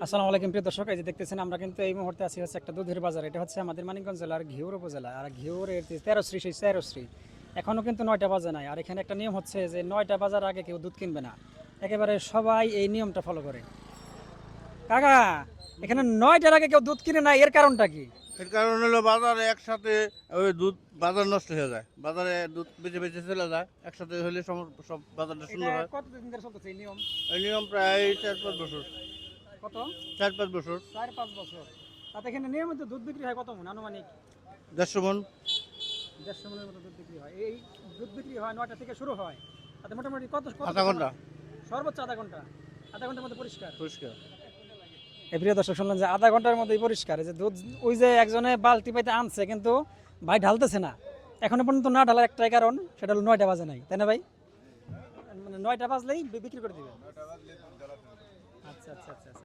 আসসালামু আলাইকুম প্রিয় দর্শক এই যে দেখতেছেন আমরা কিন্তু এই মুহূর্তে আছি হচ্ছে একটা দুধের বাজার। এটা হচ্ছে আমাদের মানিকগঞ্জ জেলার ঘিউর উপজেলা আর ঘিউরের যে তেরোশ্রী সেই তেরোশ্রী। এখনও কিন্তু নয়টা বাজে নাই আর এখানে একটা নিয়ম হচ্ছে যে নয়টা বাজার আগে কেউ দুধ কিনবে না। একেবারে সবাই এই নিয়মটা ফলো করে। কাকা এখানে নয়টার আগে কেউ দুধ কিনে না এর কারণটা কি? এর কারণ হলো বাজারে একসাথে ওই দুধ বাজার নষ্ট হয়ে যায়। বাজারে দুধ বেঁচে বেঁচে চলে যায় একসাথে হলে সব বাজারটা সুন্দর হয়। কতদিন ধরে চলতেছে এই নিয়ম? এই নিয়ম প্রায় চার পাঁচ বছর। কত? চার পাঁচ বছর। চার পাঁচ বছর। তাতে এখানে নিয়মিত দুধ বিক্রি হয় কত মন? আনুমানিক? দেড়শো মন। দেড়শো মনের মতো দুধ বিক্রি হয়। এই দুধ বিক্রি হয় নয়টা থেকে শুরু হয়। তাতে মোটামুটি কত আধা ঘণ্টা। সর্বোচ্চ আধা ঘণ্টা। আধা ঘণ্টার মধ্যে পরিষ্কার। পরিষ্কার। এই প্রিয় দর্শক শুনলেন যে আধা ঘণ্টার মধ্যেই পরিষ্কার। এই যে দুধ ওই যে একজনে বালতি পাইতে আনছে কিন্তু ভাই ঢালতেছে না। এখনও পর্যন্ত না ঢালার একটাই কারণ সেটা হলো নয়টা বাজে নাই। তাই না ভাই? মানে নয়টা বাজলেই বিক্রি করে দিবে আচ্ছা আচ্ছা আচ্ছা আচ্ছা।